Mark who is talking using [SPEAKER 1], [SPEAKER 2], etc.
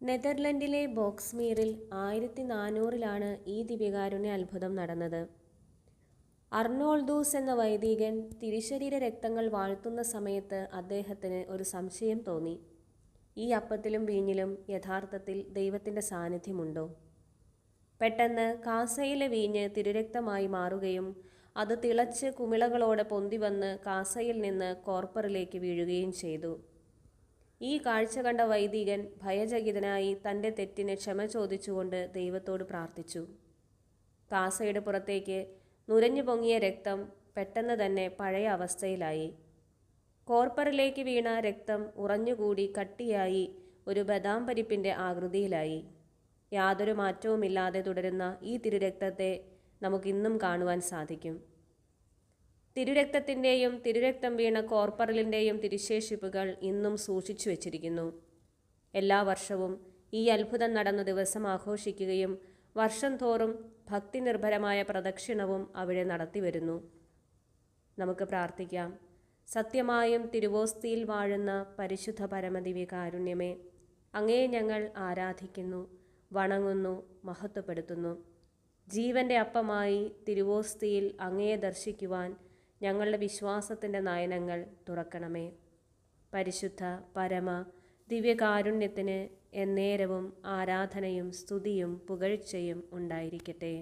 [SPEAKER 1] നെതർലൻഡിലെ ബോക്സ്മീറിൽ ആയിരത്തി നാനൂറിലാണ് ഈ ദിവ്യകാരുണ്യ അത്ഭുതം നടന്നത്. അർണോൾദൂസ് എന്ന വൈദികൻ തിരിശരീര രക്തങ്ങൾ വാഴ്ത്തുന്ന സമയത്ത് അദ്ദേഹത്തിന് ഒരു സംശയം തോന്നി. ഈ അപ്പത്തിലും വീഞ്ഞിലും യഥാർത്ഥത്തിൽ ദൈവത്തിന്റെ സാന്നിധ്യമുണ്ടോ? പെട്ടെന്ന് കാസയിലെ വീഞ്ഞ് തിരുരക്തമായി മാറുകയും അത് തിളച്ച് കുമിളകളോടെ പൊന്തി വന്ന് കാസയിൽ നിന്ന് കോർപ്പറിലേക്ക് വീഴുകയും ചെയ്തു. ഈ കാഴ്ച കണ്ട വൈദികൻ ഭയചകിതനായി തന്റെ തെറ്റിനെ ക്ഷമ ചോദിച്ചുകൊണ്ട് ദൈവത്തോട് പ്രാർത്ഥിച്ചു. കാസയുടെ പുറത്തേക്ക് നുരഞ്ഞു പൊങ്ങിയ രക്തം പെട്ടെന്ന് തന്നെ പഴയ അവസ്ഥയിലായി. കോർപ്പറിലേക്ക് വീണ രക്തം ഉറഞ്ഞുകൂടി കട്ടിയായി ഒരു ബദാം പരിപ്പിന്റെ ആകൃതിയിലായി. യാതൊരു മാറ്റവുമില്ലാതെ തുടരുന്ന ഈ തിരുരക്തത്തെ നമുക്കിന്നും കാണുവാൻ സാധിക്കും. തിരുരക്തത്തിന്റെയും തിരുരക്തം വീണ കോർപ്പറലിന്റെയും തിരുശേഷിപ്പുകൾ ഇന്നും സൂക്ഷിച്ചു വച്ചിരിക്കുന്നു. എല്ലാ വർഷവും ഈ അത്ഭുതം നടന്ന ദിവസം ആഘോഷിക്കുകയും വർഷം തോറും ഭക്തി നിർഭരമായ പ്രദക്ഷിണവും അവിടെ നടത്തിവരുന്നു നമുക്ക് പ്രാർത്ഥിക്കാം. സത്യമായും തിരുവോസ്തിയിൽ വാഴുന്ന പരിശുദ്ധ പരമദിവ്യ കാരുണ്യമേ അങ്ങേ ഞങ്ങൾ ആരാധിക്കുന്നു വണങ്ങുന്നു മഹത്വപ്പെടുത്തുന്നു. ജീവന്റെ അപ്പമായി തിരുവോസ്തിയിൽ അങ്ങയെ ദർശിക്കുവാൻ ഞങ്ങളുടെ വിശ്വാസത്തിന്റെ നയനങ്ങൾ തുറക്കണമേ. പരിശുദ്ധ പരമ ദിവ്യകാരുണ്യത്തിന് എന്നേരവും ആരാധനയും സ്തുതിയും പുകഴ്ചയും ഉണ്ടായിരിക്കട്ടെ.